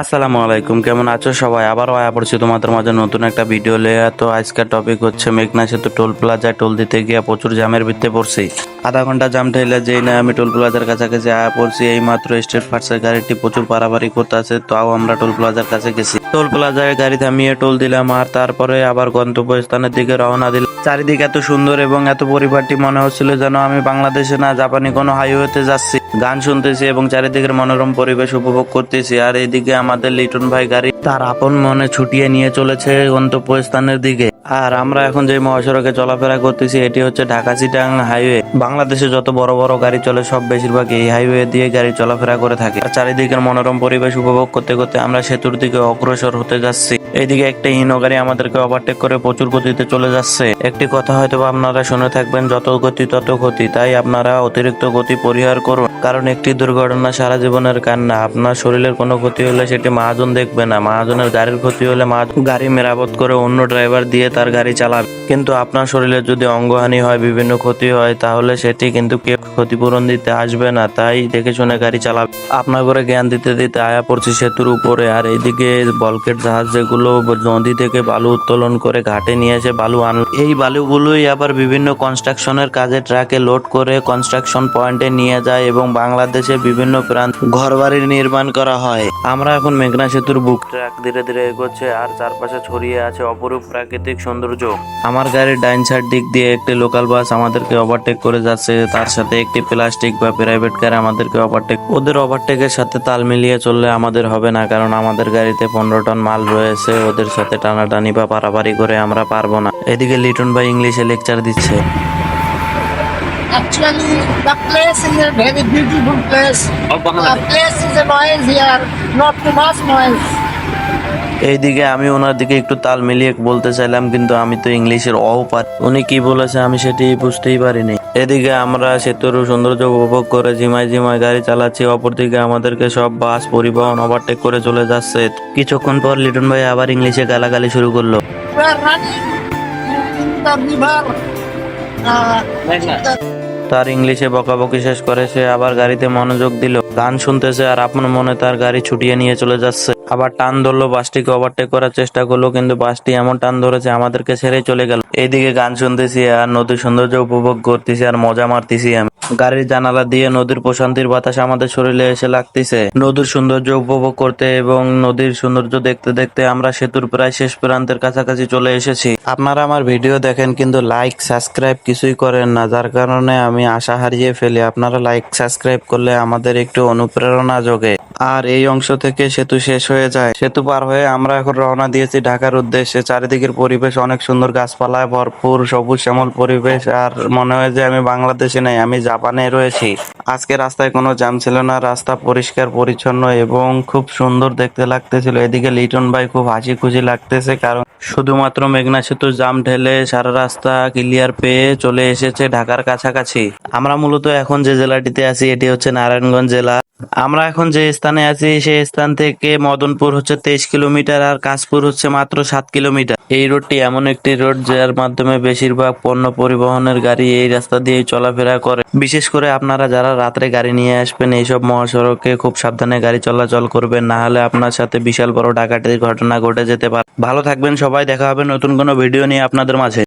আসসালামু আলাইকুম, কেমন আছো সবাই? আবারও আয়া পড়ছি তোমাদের মাঝে নতুন একটা ভিডিও লেয়া তো আজকের টপিক হচ্ছে মেঘনা সেতু টোল প্লাজায় টোল দিতে গিয়ে প্রচুর জামের ভিত্তে পড়ছি। আধা ঘণ্টা জাম ঠেলে যেই না আমি টোল প্লাজার কাছাকাছি আয়া পড়ছি এই মাত্র স্টেট ফার্সের গাড়িটি প্রচুর পারাপারি করতে আছে তাও আমরা টোল প্লাজার কাছে গেছি। টোল প্লাজায় গাড়ি থামিয়ে টোল দিলাম আর তারপরে আবার গন্তব্যস্থানের দিকে রওনা দিলাম। চারিদিকে এত সুন্দর এবং এত পরিপাটি মনে হচ্ছিল যেন আমি বাংলাদেশে না, জাপানি কোনো হাইওয়েতে যাচ্ছি। গান শুনতেছি এবং চারিদিকের মনোরম পরিবেশ উপভোগ করতেছি। আর এদিকে আমাদের লিটন ভাই গাড়ি তার আপন মনে ছুটিয়ে নিয়ে চলেছে গন্তব্যস্থানের দিকে। আর আমরা এখন যে মহাসড়কে চলাফেরা করতেছি, এটি হচ্ছে ঢাকা চিটাং হাইওয়ে। বাংলাদেশে যত বড় বড় গাড়ি চলে, সব বেশিরভাগ এই হাইওয়ে দিয়ে গাড়ি চলাফেরা করে থাকে। আর চারিদিকের মনোরম পরিবেশ উপভোগ করতে করতে আমরা সেতুর দিকে অগ্রসর হতে যাচ্ছি। এইদিকে একটা হিনো গাড়ি আমাদেরকে ওভারটেক করে প্রচুর গতিতে চলে যাচ্ছে। একটি কথা হয়তো আপনারা শুনে থাকবেন, যত গতি তত ক্ষতি। তাই আপনারা অতিরিক্ত গতি পরিহার করুন, কারণ একটি দুর্ঘটনা সারা জীবনের কান্না। আপনার শরীরের কোনো ক্ষতি হলে সেটি মহাজন দেখবে না। মহাজনের গাড়ির ক্ষতি হলে মহাজন গাড়ি মেরামত করে অন্য ড্রাইভার দিয়ে তার গাড়ি চালাবে। কিন্তু আপনার শরীরে যদি অঙ্গহানি হয়, বিভিন্ন ক্ষতি হয়, তাহলে সেটি কিন্তু কেউ ক্ষতিপূরণ দিতে আসবে না। তাই দেখে শুনে গাড়ি চালাবে। আপনার করে জ্ঞান দিতে দিতে আয়া পড়ছে সেতুর উপরে। আর এইদিকে বলকেট জাহাজ যেগুলো নদী থেকে বালু উত্তোলন করে ঘাটে নিয়ে এসে বালু আন এই বালুগুলোই আবার বিভিন্ন কনস্ট্রাকশনের কাজে ট্রাকে লোড করে কনস্ট্রাকশন পয়েন্টে নিয়ে যায় এবং বাংলাদেশে বিভিন্ন প্রান্ত ঘরবাড়ি নির্মাণ করা হয়। আমরা এখন মেঘনা সেতুর বুক ট্রাক ধীরে ধীরে এগোচ্ছে আর চারপাশে ছড়িয়ে আছে অপরূপ প্রাকৃতিক সৌন্দর্য। আমার গাড়ির ডাইন সাইড দিক দিয়ে একটি লোকাল বাস আমাদেরকে ওভারটেক করে যাচ্ছে, তার সাথে একটি প্লাস্টিক বা প্রাইভেট কার আমাদেরকে ওভারটেক ওদের ওভারটেকের সাথে তাল মিলিয়ে চললে আমাদের হবে না, কারণ আমাদের গাড়িতে পনেরো টন মাল রয়েছে। ওদের সাথে টানাটানি বা পারাপারি করে আমরা পারব না এদিকে লিটন ভাই ইংলিশে লেকচার দিচ্ছে Actually, the place is a very beautiful place. The place is a noise here, not too much noise. এইদিকে আমি ওনার দিকে একটু তাল মিলিয়ে বলতে চাইলাম কিন্তু আমি তো ইংলিশের অও পারি উনি কি বলেছে আমি সেটি বুঝতেই পারিনি এদিকে আমরা সেতুর সৌন্দর্য উপভোগ করে ঝিমাই ঝিমাই গাড়ি চালাচ্ছি। অপরদিকে আমাদেরকে সব বাস পরিবহন ওভারটেক করে চলে যাচ্ছে। কিছুক্ষণ পর লিটন ভাই আবার ইংলিশে গালাগালি শুরু করল। তার ইংলিশে বকাবকি শেষ করে, সে আবার গাড়িতে মনোযোগ দিল। গান শুনতেছে আর আপন মনে তার গাড়ি ছুটিয়ে নিয়ে চলে যাচ্ছে। আবার টান ধরলো, বাসটিকে ওভারটেক করার চেষ্টা করল, কিন্তু বাসটি এমন টান ধরেছে, আমাদেরকে ছেড়ে চলে গেল। এইদিকে গান শুনতেছি আর নদীর সৌন্দর্য উপভোগ করতেছি আর মজা মারতেছি আমি। গাড়ির জানালা দিয়ে নদীর প্রশান্তির বাতাস আমাদের শরীরে এসে লাগতেছে। নদীর সৌন্দর্য উপভোগ করতে এবং নদীর সৌন্দর্য দেখতে দেখতে আমরা সেতুর প্রায় শেষ প্রান্তের কাছাকাছি চলে এসেছি। আপনারা আমার ভিডিও দেখেন কিন্তু লাইক, সাবস্ক্রাইব কিছুই করেন না, যার কারণে আমি আশা হারিয়ে ফেলি। আপনারা লাইক, সাবস্ক্রাইব করলে আমাদের একটু অনুপ্রেরণা যোগে আর এই অংশ থেকে সেতু শেষ হয়ে যায়। সেতু পার হয়ে আমরা এখন রওনা দিয়েছি ঢাকার উদ্দেশ্যে। চারিদিকের পরিবেশ অনেক সুন্দর, গাছপালায় ভরপুর, সবুজ শ্যামল পরিবেশ। আর মনে হয় যে আমি বাংলাদেশে নাই, আমি জাপানে রয়েছি। আজকে রাস্তায় কোনো জ্যাম ছিল না, রাস্তা পরিষ্কার, পরিচ্ছন্ন এবং খুব সুন্দর দেখতে লাগতেছিল। এদিকে লিটন ভাই খুব হাসি খুশি লাগতেছে কারণ শুধুমাত্র মেঘনা সেতু জাম ঢেলে সারা রাস্তা ক্লিয়ার পেয়ে চলে এসেছে ঢাকার কাছাকাছি। আমরা মূলত এখন যে জেলাটিতে আছি, এটি হচ্ছে নারায়ণগঞ্জ জেলা। আমরা এখন যে স্থানে আছি সেই স্থান থেকে মদনপুর হচ্ছে তেইশ কিলোমিটার আর কাশপুর হচ্ছে মাত্র সাত কিলোমিটার। এই রোডটি এমন একটি রোড যার মাধ্যমে বেশিরভাগ পণ্য পরিবহনের গাড়ি এই রাস্তা দিয়ে চলাফেরা করে। বিশেষ করে আপনারা যারা রাত্রে গাড়ি নিয়ে আসবেন, এইসব মহাসড়কে খুব সাবধানে গাড়ি চলাচল করবেন, না হলে আপনার সাথে বিশাল বড় ডাকাতির ঘটনা ঘটে যেতে পারে। ভালো থাকবেন সবাই দেখা হবে নতুন কোনো ভিডিও নিয়ে আপনাদের মাঝে।